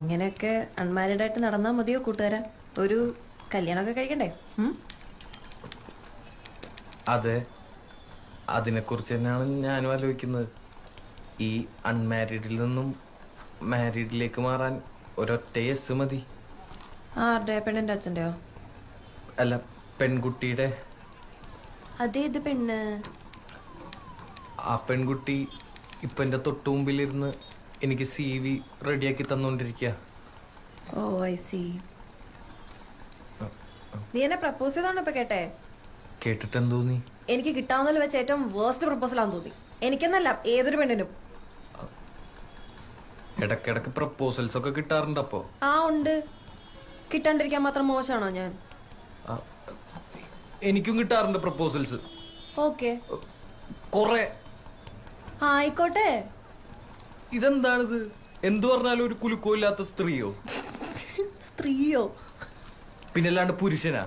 ഇങ്ങനെയൊക്കെ അൺമാരിഡ് ആയിട്ട് നടന്നാ മതിയോ കൂട്ടുകാരാ? ഒരു കല്യാണമൊക്കെ കഴിക്കണ്ടേ? അതെ. അതിനെക്കുറിച്ച് തന്നെയാണ് ഞാനും ആലോചിക്കുന്നത്. ഈ അൺമാരിഡിൽ നിന്നും മാരിഡിലേക്ക് മാറാൻ ഒരൊറ്റ യെസ് മതി. ആരുടെ? പെണ്ണിന്റെ അച്ഛന്റെയോ? അല്ല പെൺകുട്ടിയുടെ. അതേ ഇത് പെണ്ണ്. ആ പെൺകുട്ടി ഇപ്പൊ എന്റെ തൊട്ടു മുമ്പിലിരുന്ന് എനിക്ക് സി വി റെഡിയാക്കി തന്നോണ്ടിരിക്കുക ഓ ഐ സി നീ എന്നെ പ്രപ്പോസ് ചെയ്തോണ്ട് ഇപ്പൊ കേട്ടെ? കേട്ടിട്ട് എന്തോന്നി എനിക്ക് കിട്ടാവുന്നതിൽ വെച്ച് ഏറ്റവും വേർസ്റ്റ് പ്രപ്പോസൽ ആണെന്ന് തോന്നി. എനിക്കെന്നല്ല ഏതൊരു പെണ്ണിനും. ഇടക്കിടക്ക് പ്രപ്പോസൽസ് ഒക്കെ കിട്ടാറുണ്ട് അപ്പോ? ആ ഉണ്ട്. കിട്ടാണ്ടിരിക്കാൻ മാത്രം മോശമാണോ ഞാൻ? എനിക്കും കിട്ടാറുണ്ട് പ്രപ്പോസൽസ് ഓക്കെ കൊറേ. ആയിക്കോട്ടെ. ഇതെന്താണിത്? എന്തു പറഞ്ഞാലും ഒരു കുലുക്കോ ഇല്ലാത്ത സ്ത്രീയോ? സ്ത്രീയോ? പിന്നല്ലാണ്ട് പുരുഷനാ?